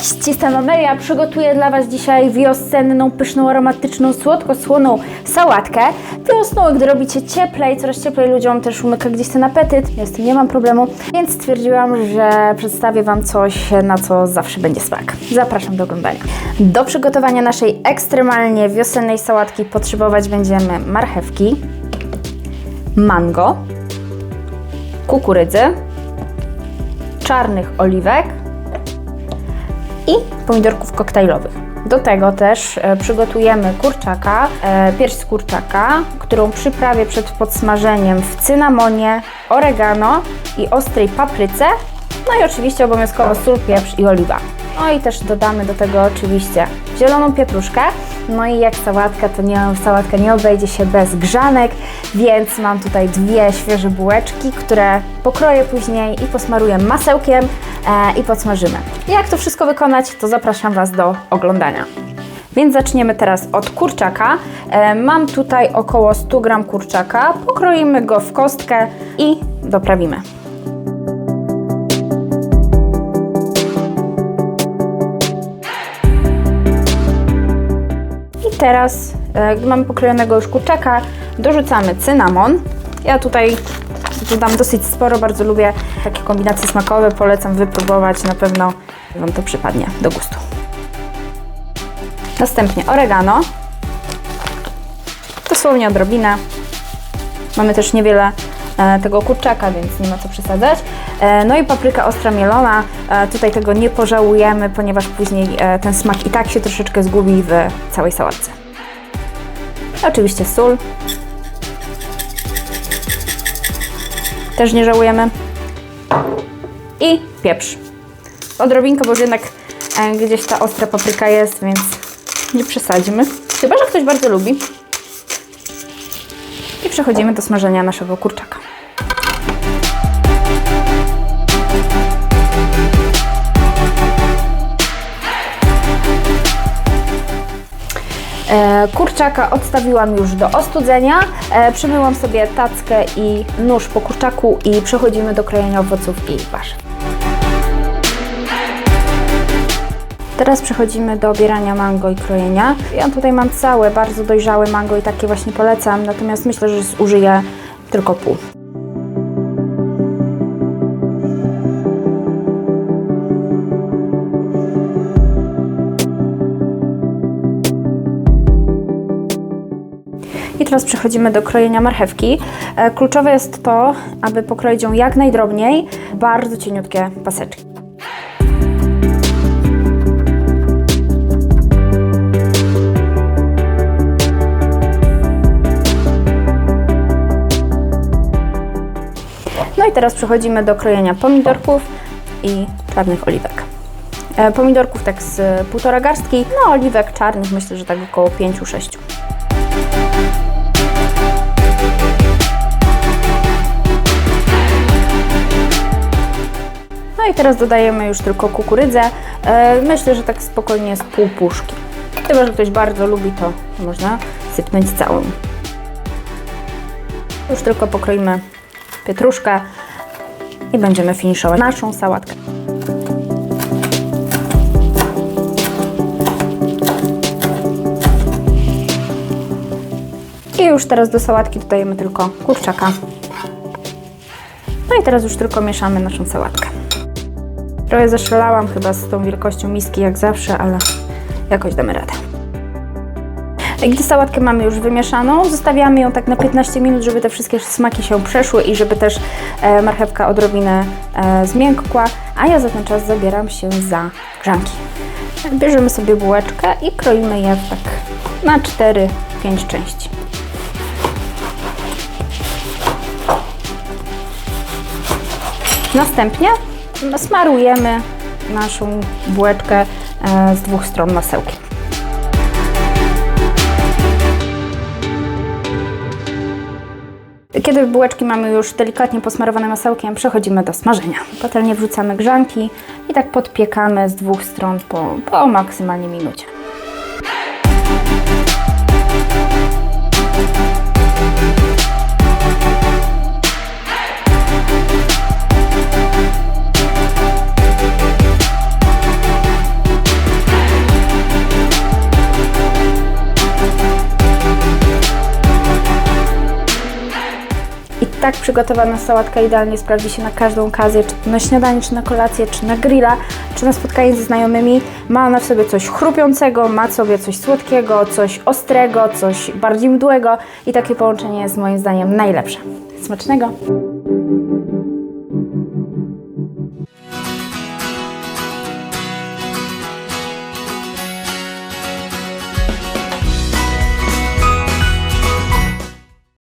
Cześć, jestem Amelia. Przygotuję dla Was dzisiaj wiosenną, pyszną, aromatyczną, słodko-słoną sałatkę. Wiosną, gdy robicie cieplej, coraz cieplej ludziom też umyka gdzieś ten apetyt. Ja z tym nie mam problemu, więc stwierdziłam, że przedstawię Wam coś, na co zawsze będzie smak. Zapraszam do oglądania. Do przygotowania naszej ekstremalnie wiosennej sałatki potrzebować będziemy marchewki, mango, kukurydzy, czarnych oliwek, i pomidorków koktajlowych. Do tego też e, przygotujemy kurczaka, e, pierś z kurczaka, którą przyprawię przed podsmażeniem w cynamonie, oregano i ostrej papryce, no i oczywiście obowiązkowo sól, pieprz i oliwa. No i też dodamy do tego oczywiście zieloną pietruszkę. No i jak sałatka, to nie, sałatka nie obejdzie się bez grzanek, więc mam tutaj dwie świeże bułeczki, które pokroję później i posmaruję masełkiem e, i podsmażymy. Jak to wszystko wykonać, to zapraszam Was do oglądania. Więc zaczniemy teraz od kurczaka. E, mam tutaj około 100 g kurczaka. Pokroimy go w kostkę i doprawimy. Teraz, e, gdy mamy pokrojonego już kurczaka, dorzucamy cynamon. Ja tutaj dodam dosyć sporo, bardzo lubię takie kombinacje smakowe, polecam wypróbować, na pewno Wam to przypadnie do gustu. Następnie oregano, dosłownie odrobinę. Mamy też niewiele e, tego kurczaka, więc nie ma co przesadzać. E, No i papryka ostra mielona. E, Tutaj tego nie pożałujemy, ponieważ później e, ten smak i tak się troszeczkę zgubi w całej sałatce. Oczywiście sól. Też nie żałujemy. I pieprz. Odrobinkę, bo jednak e, gdzieś ta ostra papryka jest, więc nie przesadźmy. Chyba, że ktoś bardzo lubi. I przechodzimy do smażenia naszego kurczaka. Kurczaka odstawiłam już do ostudzenia. E, Przemyłam sobie tackę i nóż po kurczaku i przechodzimy do krojenia owoców i warzyw. Teraz przechodzimy do obierania mango i krojenia. Ja tutaj mam całe, bardzo dojrzałe mango i takie właśnie polecam, natomiast myślę, że zużyję tylko pół. Teraz przechodzimy do krojenia marchewki. E, Kluczowe jest to, aby pokroić ją jak najdrobniej, bardzo cieniutkie paseczki. No i teraz przechodzimy do krojenia pomidorków i czarnych oliwek. E, Pomidorków tak z półtora garstki, no oliwek czarnych myślę, że tak około 5-6. No i teraz dodajemy już tylko kukurydzę. E, Myślę, że tak spokojnie z pół puszki. Chyba, że ktoś bardzo lubi, to można sypnąć całą. Już tylko pokroimy pietruszkę i będziemy finiszować naszą sałatkę. I już teraz do sałatki dodajemy tylko kurczaka. No i teraz już tylko mieszamy naszą sałatkę. Trochę zaszalałam chyba z tą wielkością miski jak zawsze, ale jakoś damy radę. Gdy sałatkę mamy już wymieszaną, zostawiamy ją tak na 15 minut, żeby te wszystkie smaki się przeszły i żeby też e, marchewka odrobinę e, zmiękła, a ja za ten czas zabieram się za grzanki. Bierzemy sobie bułeczkę i kroimy je tak na 4-5 części. Następnie smarujemy naszą bułeczkę e, z dwóch stron masełkiem. Kiedy bułeczki mamy już delikatnie posmarowane masełkiem, przechodzimy do smażenia. Patelnie wrzucamy grzanki i tak podpiekamy z dwóch stron po, po maksymalnie minucie. Tak przygotowana sałatka idealnie sprawdzi się na każdą okazję, czy na śniadanie, czy na kolację, czy na grilla, czy na spotkanie ze znajomymi. Ma ona w sobie coś chrupiącego, ma w sobie coś słodkiego, coś ostrego, coś bardziej mdłego i takie połączenie jest moim zdaniem najlepsze. Smacznego!